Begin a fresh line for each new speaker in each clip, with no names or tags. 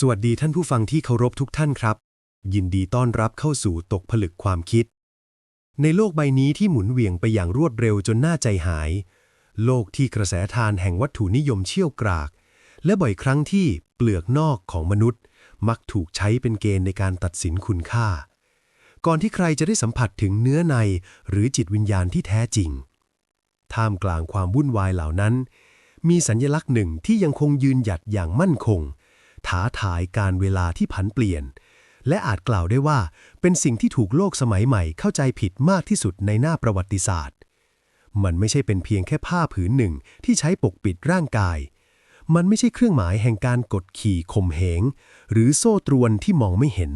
สวัสดีท่านผู้ฟังที่เคารพทุกท่านครับ ยินดีต้อนรับเข้าสู่ตกผลึกความคิด ในโลกใบนี้ที่หมุนเวียงไปอย่างรวดเร็วจนน่าใจหาย โลกที่กระแสทานแห่งวัตถุนิยมเชี่ยวกราก และบ่อยครั้งที่เปลือกนอกของมนุษย์ มักถูกใช้เป็นเกณฑ์ในการตัดสินคุณค่า ก่อนที่ใครจะได้สัมผัสถึงเนื้อในหรือจิตวิญญาณที่แท้จริง ท่ามกลางความวุ่นวายเหล่านั้น มีสัญญลักษณ์หนึ่งที่ยังคงยืนหยัดอย่างมั่นคง ท้าทายการเวลาที่ผันเปลี่ยน และอาจกล่าวได้ว่าเป็นสิ่งที่ถูกโลกสมัยใหม่เข้าใจผิดมากที่สุดในหน้าประวัติศาสตร์ มันไม่ใช่เป็นเพียงแค่ผ้าผืนหนึ่งที่ใช้ปกปิดร่างกาย มันไม่ใช่เครื่องหมายแห่งการกดขี่ข่มเหง หรือโซ่ตรวนที่มองไม่เห็น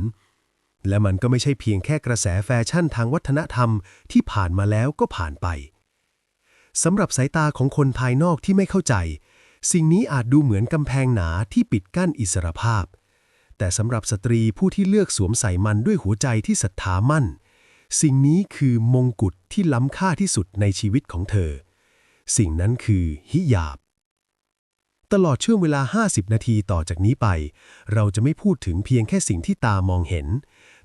และมันก็ไม่ใช่เพียงแค่กระแสแฟชั่นทางวัฒนธรรมที่ผ่านมาแล้วก็ผ่านไปสำหรับสายตาของคนภายนอกที่ไม่เข้าใจ สิ่งนี้อาจดูเหมือนกำแพงหนาที่ปิดกั้นอิสรภาพ แต่สำหรับสตรีผู้ที่เลือกสวมใส่มันด้วยหัวใจที่ศรัทธามั่น สิ่งนี้คือมงกุฎที่ล้ำค่าที่สุดในชีวิตของเธอ สิ่งนั้นคือฮิญาบ ตลอดช่วงเวลา 50 นาทีต่อจากนี้ไป เราจะไม่พูดถึงเพียงแค่สิ่งที่ตามองเห็น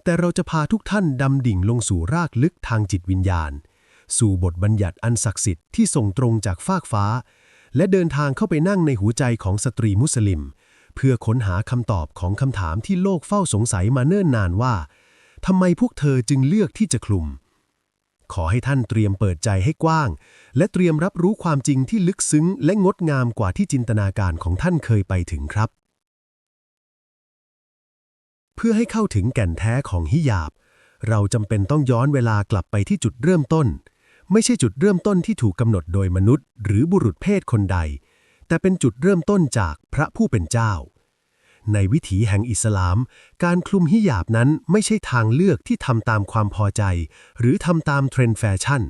แต่เราจะพาทุกท่านดำดิ่งลงสู่รากลึกทางจิตวิญญาณ สู่บทบัญญัติอันศักดิ์สิทธิ์ที่ส่งตรงจากฟากฟ้า และเดินทางเข้าไปนั่งในหัวใจของสตรีมุสลิม เพื่อค้นหาคำตอบของคำถามที่โลกเฝ้าสงสัยมาเนิ่นนานว่าทำไมพวกเธอจึงเลือกที่จะคลุม ขอให้ท่านเตรียมเปิดใจให้กว้าง และเตรียมรับรู้ความจริงที่ลึกซึ้ง และงดงามกว่าที่จินตนาการของท่านเคยไปถึงครับ เพื่อให้เข้าถึงแก่นแท้ของฮิญาบ เราจำเป็นต้องย้อนเวลากลับไปที่จุดเริ่มต้น ไม่ใช่จุดเริ่มต้นที่ถูกกำหนดโดยมนุษย์ หรือบุรุษเพศคนใด แต่เป็นจุดเริ่มต้นจากพระผู้เป็นเจ้า ในวิถีแห่งอิสลาม การคลุมฮิญาบนั้นไม่ใช่ทางเลือกที่ทำตามความพอใจ หรือทำตามเทรนด์แฟชั่น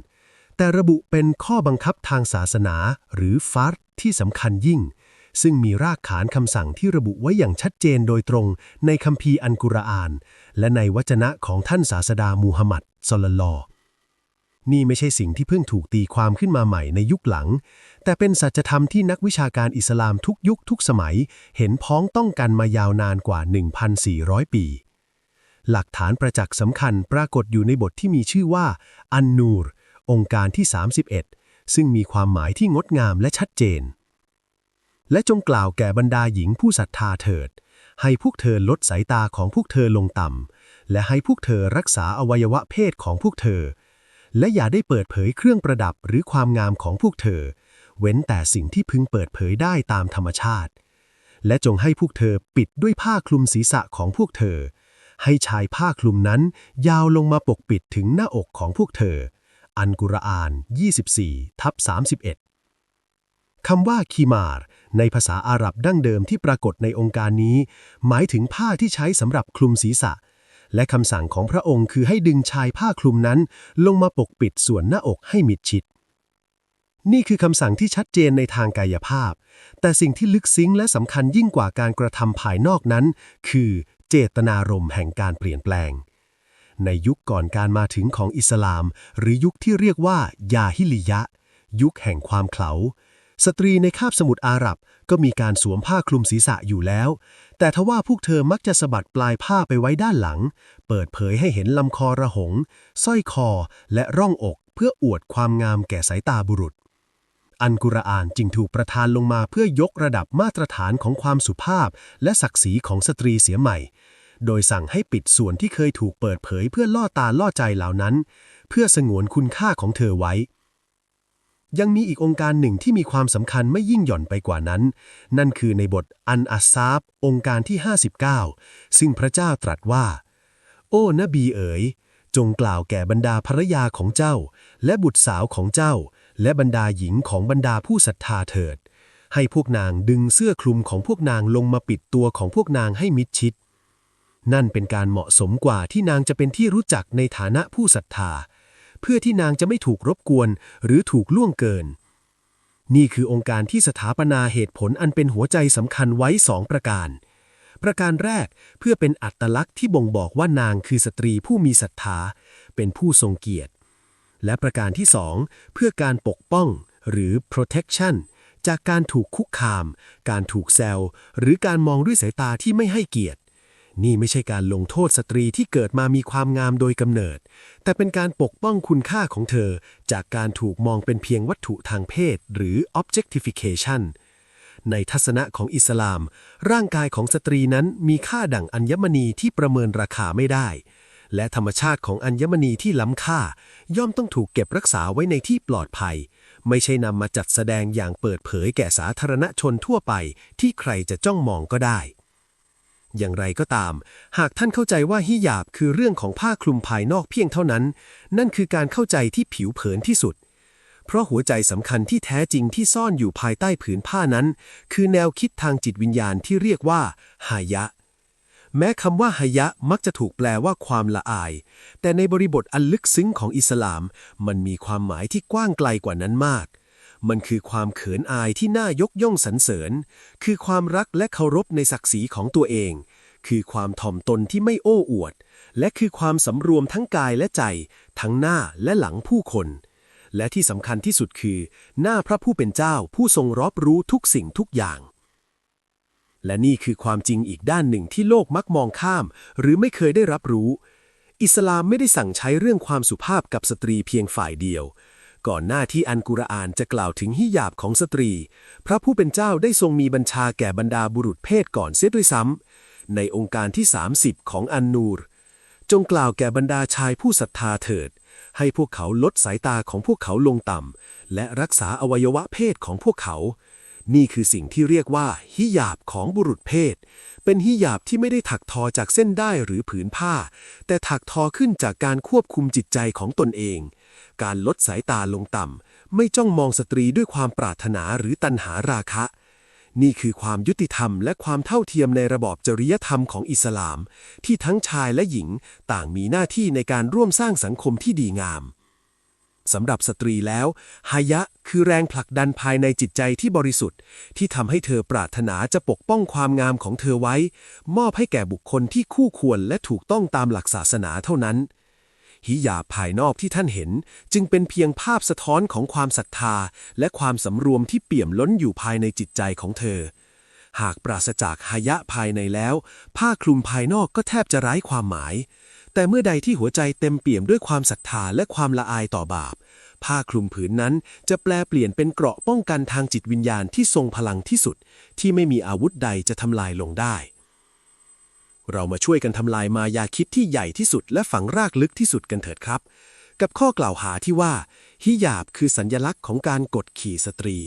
แต่ระบุเป็นข้อบังคับทางศาสนา หรือฟาร์ที่สำคัญยิ่ง ซึ่งมีรากฐานคำสั่งที่ระบุไว้อย่างชัดเจนโดยตรงในคัมภีร์อันกุรอาน และในวจนะของท่านศาสดามูฮัมหมัดศ็อลลลอ นี่ไม่ใช่สิ่งที่เพิ่งถูกตีความขึ้นมาใหม่ในยุคหลัง แต่เป็นสัจธรรมที่นักวิชาการอิสลามทุกยุคทุกสมัย เห็นพ้องต้องกันมายาวนานกว่า 1,400 ปี หลักฐานประจักษ์สำคัญปรากฏอยู่ในบทที่มีชื่อว่า อันนูร องค์การที่ 31 ซึ่งมีความหมายที่งดงามและชัดเจน และจงกล่าวแก่บรรดาหญิงผู้ศรัทธาเถิด ให้พวกเธอลดสายตาของพวกเธอลงต่ำและให้พวกเธอรักษาอวัยวะเพศของพวกเธอ และอย่าได้เปิดเผยเครื่องประดับหรือความงามของพวกเธอ เว้นแต่สิ่งที่พึงเปิดเผยได้ตามธรรมชาติ และจงให้พวกเธอปิดด้วยผ้าคลุมศีรษะของพวกเธอ ให้ชายผ้าคลุมนั้นยาวลงมาปกปิดถึงหน้าอกของพวกเธอ อันกุรอาน 24ทับ31 คำว่าคีมาร์ในภาษาอาหรับดั้งเดิมที่ปรากฏในองค์การนี้ หมายถึงผ้าที่ใช้สำหรับคลุมศีรษะ และคำสั่งของพระองค์คือให้ดึงชายผ้าคลุมนั้น ลงมาปกปิดส่วนหน้าอกให้มิดชิด นี่คือคำสั่งที่ชัดเจนในทางกายภาพ แต่สิ่งที่ลึกซึ้งและสำคัญยิ่งกว่าการกระทำภายนอกนั้น คือเจตนารมณ์แห่งการเปลี่ยนแปลง ในยุคก่อนการมาถึงของอิสลาม หรือยุคที่เรียกว่ายาฮิลิยะ ยุคแห่งความเขลา สตรีในคาบสมุทรอาหรับ ก็มีการสวมผ้าคลุมศีรษะอยู่แล้ว แต่ทว่าพวกเธอมักจะสะบัดปลายผ้าไปไว้ด้านหลัง เปิดเผยให้เห็นลำคอระหงสร้อยคอและร่องอกเพื่ออวดความงามแก่สายตาบุรุษ อันกุรอานจึงถูกประทานลงมาเพื่อยกระดับมาตรฐานของความสุภาพ และศักดิ์ศรีของสตรีเสียใหม่ โดยสั่งให้ปิดส่วนที่เคยถูกเปิดเผยเพื่อล่อตาล่อใจเหล่านั้น เพื่อสงวนคุณค่าของเธอไว้ ยังมีอีกองค์การหนึ่งที่มีความสำคัญไม่ยิ่งหย่อนไปกว่านั้น นั่นคือในบทอันอัสซาบองค์การที่ 59 ซึ่งพระเจ้าตรัสว่า โอ้นบีเอ๋ย จงกล่าวแก่บรรดาภรรยาของเจ้า และบุตรสาวของเจ้า และบรรดาหญิงของบรรดาผู้ศรัทธาเถิด ให้พวกนางดึงเสื้อคลุมของพวกนางลงมาปิดตัวของพวกนางให้มิดชิด นั่นเป็นการเหมาะสมกว่าที่นางจะเป็นที่รู้จักในฐานะผู้ศรัทธา เพื่อที่นางจะไม่ถูกรบกวน หรือถูกล่วงเกิน นี่คือองค์การที่สถาปนาเหตุผลอันเป็นหัวใจสำคัญไว้สองประการ ประการแรกเพื่อเป็นอัตลักษณ์ที่บ่งบอกว่านางคือสตรีผู้มีศรัทธา เป็นผู้ทรงเกียรติ และประการที่สองเพื่อการปกป้อง หรือ protection จากการถูกคุกคาม การถูกแซวหรือการมองด้วยสายตาที่ไม่ให้เกียรติ นี่ไม่ใช่การลงโทษสตรีที่เกิดมามีความงามโดยกำเนิด แต่เป็นการปกป้องคุณค่าของเธอ จากการถูกมองเป็นเพียงวัตถุทางเพศ หรือ objectification ในทัศนะของอิสลาม ร่างกายของสตรีนั้นมีค่าดั่งอัญมณีที่ประเมินราคาไม่ได้ และธรรมชาติของอัญมณีที่ล้ำค่า ย่อมต้องถูกเก็บรักษาไว้ในที่ปลอดภัย ไม่ใช่นำมาจัดแสดงอย่างเปิดเผยแก่สาธารณชนทั่วไป ที่ใครจะจ้องมองก็ได้ อย่างไรก็ตาม หากท่านเข้าใจว่าฮิญาบคือเรื่องของผ้าคลุมภายนอกเพียงเท่านั้น นั่นคือการเข้าใจที่ผิวเผินที่สุด เพราะหัวใจสำคัญที่แท้จริงที่ซ่อนอยู่ภายใต้ผืนผ้านั้น คือแนวคิดทางจิตวิญญาณที่เรียกว่าหายะ แม้คำว่าหายะมักจะถูกแปลว่าความละอาย แต่ในบริบทอันลึกซึ้งของอิสลาม มันมีความหมายที่กว้างไกลกว่านั้นมาก มันคือความเขินอายที่น่ายกย่องสรรเสริญ คือความรักและเคารพในศักดิ์ศรีของตัวเอง คือความถ่อมตนที่ไม่โอ้อวด และคือความสำรวมทั้งกายและใจ ทั้งหน้าและหลังผู้คน และที่สำคัญที่สุดคือ หน้าพระผู้เป็นเจ้าผู้ทรงรอบรู้ทุกสิ่งทุกอย่างและนี่คือความจริงอีกด้านหนึ่งที่โลกมักมองข้าม หรือไม่เคยได้รับรู้ อิสลามไม่ได้สั่งใช้เรื่องความสุภาพกับสตรีเพียงฝ่ายเดียว ก่อนหน้าที่อันกุรอานจะกล่าวถึงฮิญาบของสตรี พระผู้เป็นเจ้าได้ทรงมีบัญชาแก่บรรดาบุรุษเพศก่อนเสียด้วยซ้ำในองค์การที่ 30 ของอันนูร จงกล่าวแก่บรรดาชายผู้ศรัทธาเถิด ให้พวกเขาลดสายตาของพวกเขาลงต่ำและรักษาอวัยวะเพศของพวกเขา นี่คือสิ่งที่เรียกว่าฮิญาบของบุรุษเพศ เป็นฮิญาบที่ไม่ได้ถักทอจากเส้นได้หรือผืนผ้า แต่ถักทอขึ้นจากการควบคุมจิตใจของตนเอง การลดสายตาลงต่ำ ไม่จ้องมองสตรีด้วยความปรารถนาหรือตัณหาราคะ นี่คือความยุติธรรมและความเท่าเทียมในระบอบจริยธรรมของอิสลาม ที่ทั้งชายและหญิงต่างมีหน้าที่ในการร่วมสร้างสังคมที่ดีงามสำหรับสตรีแล้วหายะคือแรงผลักดันภายในจิตใจที่บริสุทธิ์ ที่ทำให้เธอปรารถนาจะปกป้องความงามของเธอไว้ มอบให้แก่บุคคลที่คู่ควรและถูกต้องตามหลักศาสนาเท่านั้น ฮิญาภายนอกที่ท่านเห็น จึงเป็นเพียงภาพสะท้อนของความศรัทธา และความสำรวมที่เปี่ยมล้นอยู่ภายในจิตใจของเธอ หากปราศจากหายะภายในแล้ว ผ้าคลุมภายนอกก็แทบจะไร้ความหมาย แต่เมื่อใดที่หัวใจเต็มเปี่ยมด้วยความศรัทธาและความละอายต่อบาป ผ้าคลุมผืนนั้นจะแปลเปลี่ยนเป็นเกราะป้องกันทางจิตวิญญาณที่ทรงพลังที่สุด ที่ไม่มีอาวุธใดจะทำลายลงได้ เรามาช่วยกันทำลายมายาคิดที่ใหญ่ที่สุดและฝังรากลึกที่สุดกันเถิดครับ กับข้อกล่าวหาที่ว่า ฮิญาบคือสัญญลักษณ์ของการกดขี่สตรี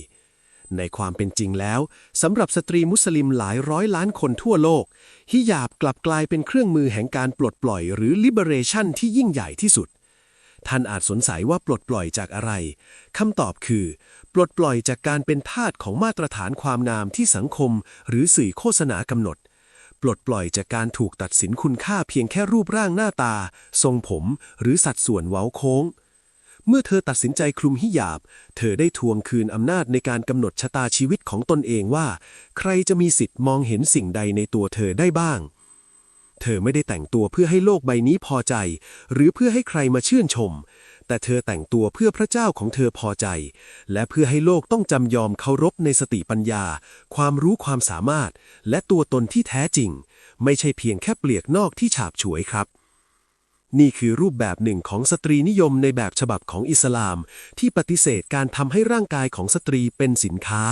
ในความเป็นจริงแล้วสำหรับสตรีมุสลิมหลายร้อยล้านคนทั่วโลก ฮิญาบกลับกลายเป็นเครื่องมือแห่งการปลดปล่อยหรือ liberation ที่ยิ่งใหญ่ที่สุด ท่านอาจสงสัยว่าปลดปล่อยจากอะไรคำตอบคือ ปลดปล่อยจากการเป็นทาสของมาตรฐานความงามที่สังคม หรือสื่อโฆษณากำหนด ปลดปล่อยจากการถูกตัดสินคุณค่าเพียงแค่รูปร่างหน้าตา ทรงผม หรือสัดส่วนเว้าโค้ง เมื่อเธอตัดสินใจคลุมฮิญาบ เธอได้ทวงคืนอำนาจในการกำหนดชะตาชีวิตของตนเองว่า ใครจะมีสิทธิ์มองเห็นสิ่งใดในตัวเธอได้บ้าง เธอไม่ได้แต่งตัวเพื่อให้โลกใบนี้พอใจ หรือเพื่อให้ใครมาชื่นชม แต่เธอแต่งตัวเพื่อพระเจ้าของเธอพอใจ และเพื่อให้โลกต้องจำยอมเคารพในสติปัญญา ความรู้ความสามารถ และตัวตนที่แท้จริง ไม่ใช่เพียงแค่เปลือกนอกที่ฉาบฉวยครับนี่คือรูปแบบหนึ่งของสตรีนิยมในแบบฉบับของอิสลาม ที่ปฏิเสธการทำให้ร่างกายของสตรีเป็นสินค้า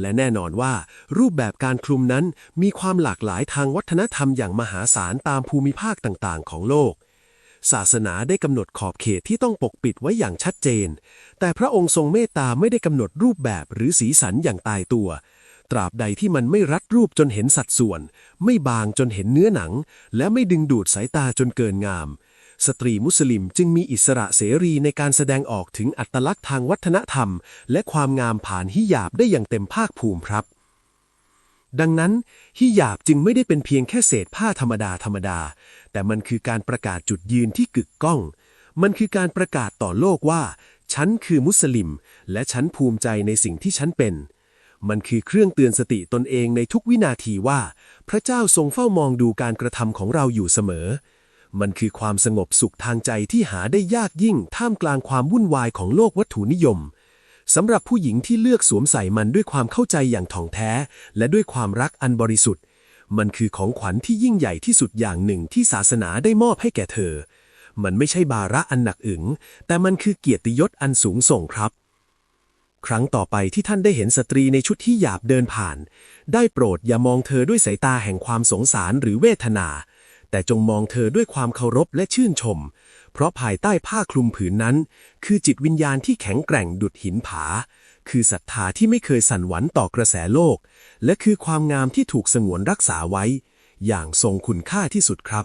และแน่นอนว่า รูปแบบการคลุมนั้นมีความหลากหลายทางวัฒนธรรมอย่างมหาศาลตามภูมิภาคต่างๆ ของโลก ศาสนาได้กำหนดขอบเขตที่ต้องปกปิดไว้อย่างชัดเจน แต่พระองค์ทรงเมตตาไม่ได้กำหนดรูปแบบหรือสีสันอย่างตายตัว ตราบใดที่มันไม่รัดรูปจนเห็นสัดส่วน ไม่บางจนเห็นเนื้อหนัง และไม่ดึงดูดสายตาจนเกินงาม สตรีมุสลิมจึงมีอิสระเสรีในการแสดงออกถึงอัตลักษณ์ทางวัฒนธรรม และความงามผ่านฮิญาบได้อย่างเต็มภาคภูมิครับดังนั้นฮิญาบจึงไม่ได้เป็นเพียงแค่เศษผ้าธรรมดาธรรมดา แต่มันคือการประกาศจุดยืนที่กึกก้อง มันคือการประกาศต่อโลกว่า ฉันคือมุสลิม และฉันภูมิใจในสิ่งที่ฉันเป็น มันคือเครื่องเตือนสติตนเองในทุกวินาทีว่า พระเจ้าทรงเฝ้ามองดูการกระทำของเราอยู่เสมอ มันคือความสงบสุขทางใจที่หาได้ยากยิ่งท่ามกลางความวุ่นวายของโลกวัตถุนิยมส
สำหรับผู้หญิงที่เลือกสวมใส่มันด้วยความเข้าใจอย่างถ่องแท้ และด้วยความรักอันบริสุทธิ์ มันคือของขวัญที่ยิ่งใหญ่ที่สุดอย่างหนึ่งที่ศาสนาได้มอบให้แก่เธอ มันไม่ใช่บาระอันหนักอึงแต่มันคือเกียรติยศอันสูงส่งครับ ครั้งต่อไปที่ท่านได้เห็นสตรีในชุดที่หยาบเดินผ่าน ได้โปรดอย่ามองเธอด้วยสายตาแห่งความสงสารหรือเวทนา แต่จงมองเธอด้วยความเคารพและชื่นชม เพราะภายใต้ผ้าคลุมผืนนั้น คือจิตวิญญาณที่แข็งแกร่งดุดหินผา คือศรัทธาที่ไม่เคยสั่นหวั่นต่อกระแสโลก และคือความงามที่ถูกสงวนรักษาไว้ อย่างทรงคุณค่าที่สุดครับ